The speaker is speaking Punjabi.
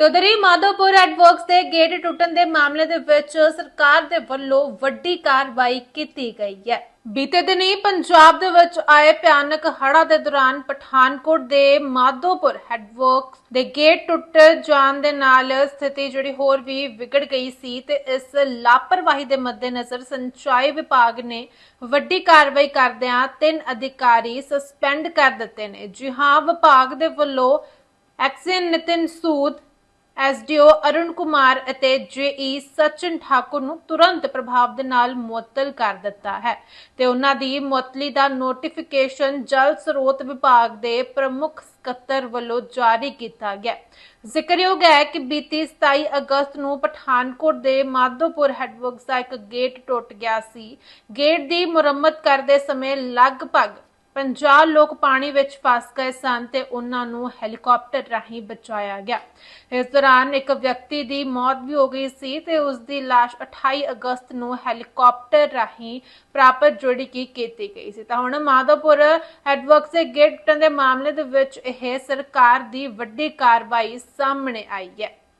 ਤੇ ਉਧਰ ਹੀ ਮਾਧੋਪੁਰ ਐਡਵਰਕਸ ਦੇ ਗੇਟ ਟੁੱਟਣ ਦੇ ਮਾਮਲੇ ਦੇ ਵਿੱਚ ਸਰਕਾਰ ਦੇ ਵੱਲੋਂ ਵੱਡੀ ਕਾਰਵਾਈ ਕੀਤੀ ਗਈ ਹੈ। ਬੀਤੇ ਦਿਨੀ ਪੰਜਾਬ ਦੇ ਵਿੱਚ ਆਏ ਭਿਆਨਕ ਹੜ੍ਹਾਂ ਦੇ ਦੌਰਾਨ ਪਠਾਨਕੋਟ ਦੇ ਮਾਧੋਪੁਰ ਹੈਡਵਰਕਸ ਦੇ ਗੇਟ ਟੁੱਟ ਜਾਣ ਦੇ ਨਾਲ ਸਥਿਤੀ ਜਿਹੜੀ ਹੋਰ ਵੀ ਵਿਗੜ ਗਈ ਸੀ ਤੇ ਇਸ ਲਾਪਰਵਾਹੀ ਦੇ ਮੱਦੇਨਜ਼ਰ ਸਿੰਚਾਈ ਵਿਭਾਗ ਨੇ ਵੱਡੀ ਕਾਰਵਾਈ ਕਰਦਿਆਂ ਤਿੰਨ ਅਧਿਕਾਰੀ ਸਸਪੈਂਡ ਕਰ ਦਿੱਤੇ ਨੇ। ਜੀ ਹਾਂ, ਵਿਭਾਗ ਦੇ ਵੱਲੋਂ ਐਕਸੀਅਨ ਨਿਤਿਨ ਸੂਦ ਐਸਡੀਓ ਅਰੁਣ ਕੁਮਾਰ ਅਤੇ ਜੇਈ ਸਚਿਨ ਠਾਕੁਰ ਨੂੰ ਤੁਰੰਤ ਪ੍ਰਭਾਵ ਦੇ ਨਾਲ ਮੁਅੱਤਲ ਕਰ ਦਿੱਤਾ ਹੈ ਤੇ ਉਹਨਾਂ ਦੀ ਮੁਅੱਤਲੀ ਦਾ ਨੋਟੀਫਿਕੇਸ਼ਨ ਜਲ ਸਰੋਤ ਵਿਭਾਗ ਦੇ ਪ੍ਰਮੁੱਖ ਸਕੱਤਰ ਵੱਲੋਂ ਜਾਰੀ ਕੀਤਾ ਗਿਆ। ਜ਼ਿਕਰਯੋਗ ਹੈ ਕਿ ਬੀਤੀ 27 ਅਗਸਤ ਨੂੰ ਪਠਾਨਕੋਟ ਦੇ ਮਾਧੋਪੁਰ ਹੈਡਵਰਕਸ ਦਾ ਇੱਕ ਗੇਟ ਟੁੱਟ ਗਿਆ ਸੀ। ਗੇਟ ਦੀ ਮੁਰੰਮਤ ਕਰਦੇ ਸਮੇਂ ਲਗਭਗ 50 ਲੋਕ ਪਾਣੀ ਵਿੱਚ ਫਸ ਗਏ ਸਨ ਤੇ ਉਹਨਾਂ ਨੂੰ ਹੈਲੀਕਾਪਟਰ ਰਾਹੀਂ ਬਚਾਇਆ ਗਿਆ। ਇਸ ਦੌਰਾਨ ਇੱਕ ਵਿਅਕਤੀ ਦੀ ਮੌਤ ਵੀ ਹੋ ਗਈ ਸੀ ਤੇ ਉਸ ਦੀ ਲਾਸ਼ 28 ਅਗਸਤ ਨੂੰ ਹੈਲੀਕਾਪਟਰ ਰਾਹੀਂ ਪ੍ਰਾਪਤ ਜੋੜੀ ਕੀ ਕੀਤੀ ਗਈ ਸੀ। ਤਾਂ ਹੁਣ ਮਾਧੋਪੁਰ ਹੈਡਵਰਕਸ ਦੇ ਗੇਟ ਟੁੱਟਣ ਦੇ ਮਾਮਲੇ ਦੇ ਵਿੱਚ ਇਹ ਸਰਕਾਰ ਦੀ ਵੱਡੀ ਕਾਰਵਾਈ ਸਾਹਮਣੇ ਆਈ ਹੈ।